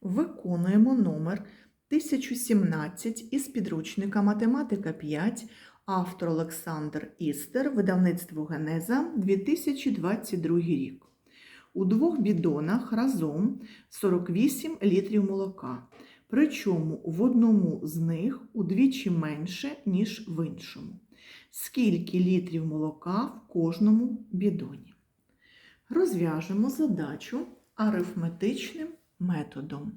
Виконуємо номер 1017 із підручника Математика 5, автор Олександр Істер, видавництво Генеза 2022 рік. У двох бідонах разом 48 літрів молока, причому в одному з них удвічі менше, ніж в іншому. Скільки літрів молока в кожному бідоні? Розв'яжемо задачу арифметичним методом.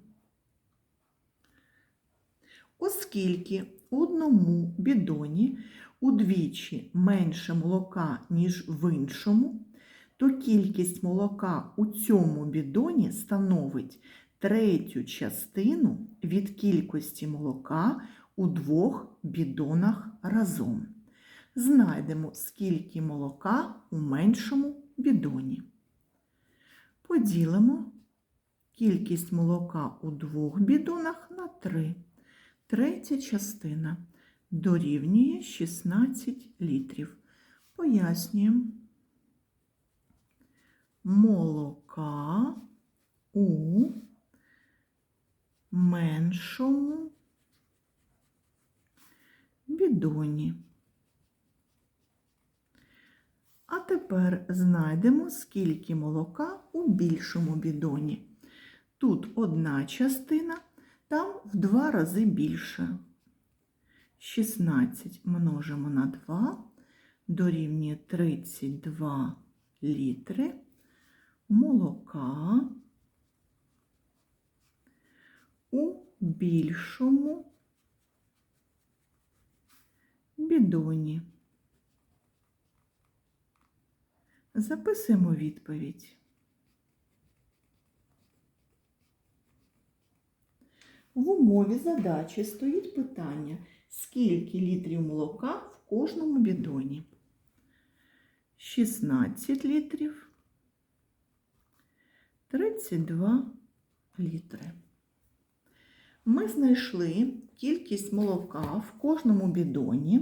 Оскільки у одному бідоні удвічі менше молока, ніж в іншому, то кількість молока у цьому бідоні становить третю частину від кількості молока у двох бідонах разом. Знайдемо, скільки молока у меншому бідоні. Поділимо кількість молока у двох бідонах на 3. Третя частина дорівнює 16 літрів. Пояснюємо. Молока у меншому бідоні. А тепер знайдемо, скільки молока у більшому бідоні. Тут одна частина, там в два рази більше. 16 множимо на 2 дорівнює 32 літри молока у більшому бідоні. Записуємо відповідь. В умові задачі стоїть питання, скільки літрів молока в кожному бідоні. 16 літрів, 32 літри. Ми знайшли кількість молока в кожному бідоні,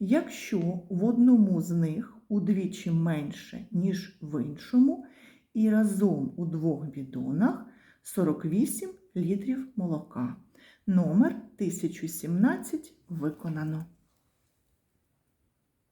якщо в одному з них удвічі менше, ніж в іншому, і разом у двох бідонах 48 літрів молока. Номер 1017 виконано.